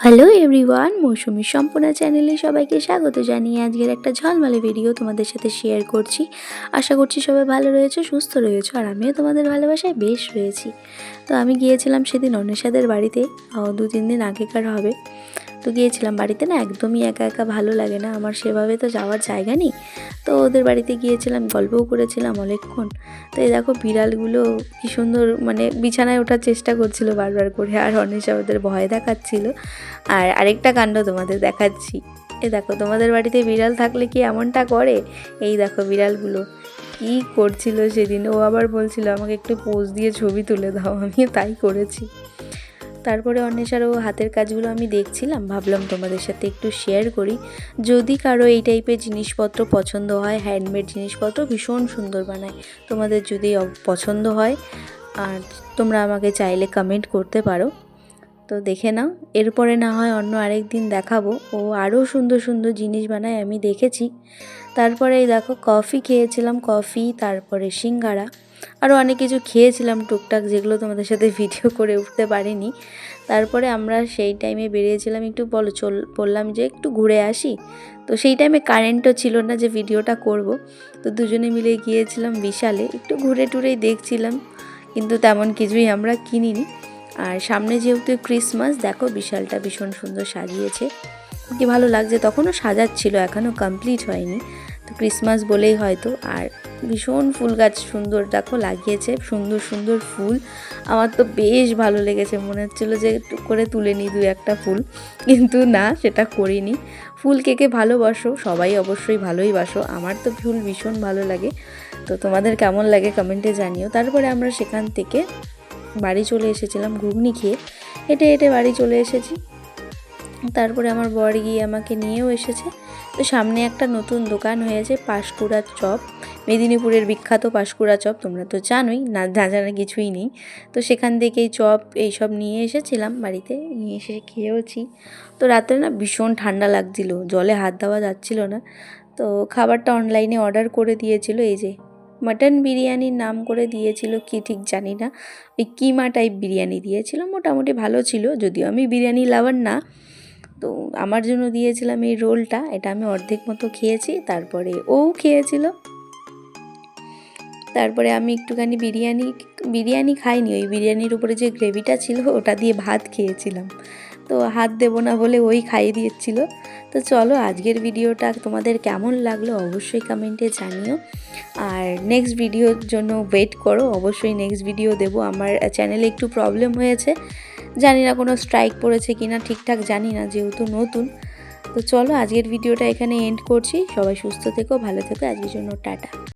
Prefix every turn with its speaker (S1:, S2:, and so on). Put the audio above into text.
S1: Hello everyone মৌসুমি সম্পূর্ণা চ্যানেলে সবাইকে স্বাগত জানিয়ে আজকের একটা ঝলমালে ভিডিও তোমাদের সাথে শেয়ার করছি। আশা করছি সবাই ভালো রয়েছে, সুস্থ রয়েছে, আর আমিও তোমাদের ভালোবাসায় বেশ রয়েছি। তো আমি গিয়েছিলাম সেদিন অনেশাদের বাড়িতে দু তিন দিন আগেকার হবে। তো গিয়েছিলাম বাড়িতে না, একদমই একা একা ভালো লাগে না। আমার সেভাবে তো যাওয়ার জায়গা নেই। তো ওদের বাড়িতে গিয়েছিলাম, গল্পও করেছিলাম অনেকক্ষণ। তো এই দেখো বিড়ালগুলো কী সুন্দর মানে বিছানায় ওঠার চেষ্টা করছিল বারবার করে, আর অনেশা ওদের ভয় দেখাচ্ছিল। আর আরেকটা কাণ্ড তোমাদের দেখাচ্ছি। এ দেখো তোমাদের বাড়িতে বিড়াল থাকলে কি এমনটা করে? এই দেখো বিড়ালগুলো কি করছিল সেদিন। ও আবার বলছিল, আমাকে একটু পোজ দিয়ে ছবি তুলে দাও। আমিও তাই করেছি। তারপরে অন্বেষারও হাতের কাজগুলো আমি দেখছিলাম, ভাবলাম তোমাদের সাথে একটু শেয়ার করি। যদি কারও এই টাইপের জিনিসপত্র পছন্দ হয় হ্যান্ডমেড জিনিসপত্র ভীষণ সুন্দর বানায়, তোমাদের যদি পছন্দ হয়, আর তোমরা আমাকে চাইলে কমেন্ট করতে পারো। তো দেখে নাও, এরপরে না হয় অন্য আরেক দিন দেখাবো। ও আরও সুন্দর সুন্দর জিনিস বানায়, আমি দেখেছি। তারপরে দেখো কফি খেয়েছিলাম কফি তারপরে সিঙ্গারা। আরও অনেক কিছু খেয়েছিলাম টুকটাক, যেগুলো তোমাদের সাথে ভিডিও করে উঠতে পারিনি। তারপরে আমরা সেই টাইমে বেরিয়েছিলাম, একটু বলো, চল, বললাম যে একটু ঘুরে আসি। তো সেই টাইমে কারেন্টও ছিল না যে ভিডিওটা করব। তো দুজনে মিলে গিয়েছিলাম বিশালে, একটু ঘুরে টুরেই দেখছিলাম, কিন্তু তেমন কিছুই আমরা কিনিনি। আর সামনে যেহেতু ক্রিসমাস দেখো বিশালটা ভীষণ সুন্দর সাজিয়েছে। কি ভালো লাগছে, তখনও সাজাচ্ছিল, এখনও কমপ্লিট হয়নি। ক্রিসমাস বলেই হয়তো। আর ভীষণ ফুল গাছ সুন্দর, দেখো লাগিয়েছে সুন্দর সুন্দর ফুল। আমার তো বেশ ভালো লেগেছে, মনে হচ্ছিল যে একটু করে তুলে নিই দু একটা ফুল। কিন্তু না, সেটা করিনি। ফুল কে কে ভালোবাসো, সবাই অবশ্যই ভালোই বাসো। আমার তো ফুল ভীষণ ভালো লাগে। তো তোমাদের কেমন লাগে কমেন্টে জানিও। তারপরে আমরা সেখান থেকে বাড়ি চলে এসেছিলাম ঘুগনি খেয়ে। হেঁটে হেঁটে বাড়ি চলে এসেছি। তারপরে আমার বর গিয়ে আমাকে নিয়েও এসেছে। তো সামনে একটা নতুন দোকান হয়েছে পাঁশকুড়ার চপ। মেদিনীপুরের বিখ্যাত পাশকুড়া চপ, তোমরা তো জানোই না না জানার কিছুই নেই। তো সেখান থেকেই চপ এইসব নিয়ে এসেছিলাম বাড়িতে, নিয়ে এসে খেয়েওছি। তো রাত্রে না ভীষণ ঠান্ডা লাগছিল, জলে হাত দেওয়া যাচ্ছিল না। তো খাবারটা অনলাইনে অর্ডার করে দিয়েছিল, এই যে মাটন বিরিয়ানির নাম করে দিয়েছিল, কি ঠিক জানি না। ওই কিমা টাইপ বিরিয়ানি দিয়েছিল, মোটামুটি ভালো ছিল, যদিও আমি বিরিয়ানি লাভার না। তো আমার জন্য দিয়েছিলাম এই রোলটা, এটা আমি অর্ধেক মতো খেয়েছি, তারপরে ও খেয়েছিল। তারপরে আমি একটুখানি বিরিয়ানি বিরিয়ানি খাইনি, ওই বিরিয়ানির উপরে যে গ্রেভিটা ছিল, ওটা দিয়ে ভাত খেয়েছিলাম। তো হাত দেবো না বলে ওই খাইয়ে দিয়েছিল। তো চলো আজকের ভিডিওটা তোমাদের কেমন লাগল অবশ্যই কমেন্টে জানিও। আর নেক্সট ভিডিওর জন্য ওয়েট করো, অবশ্যই নেক্সট ভিডিও দেবো। আমার চ্যানেলে একটু প্রবলেম হয়েছে। জানি না কোনো স্ট্রাইক পড়েছে কিনা, ঠিকঠাক জানি না যেহেতু নতুন। তো চলো আজকের ভিডিওটা এখানে এন্ড করছি। সবাই সুস্থ থেকো, ভালো থেকো। আজকের জন্য টাটা।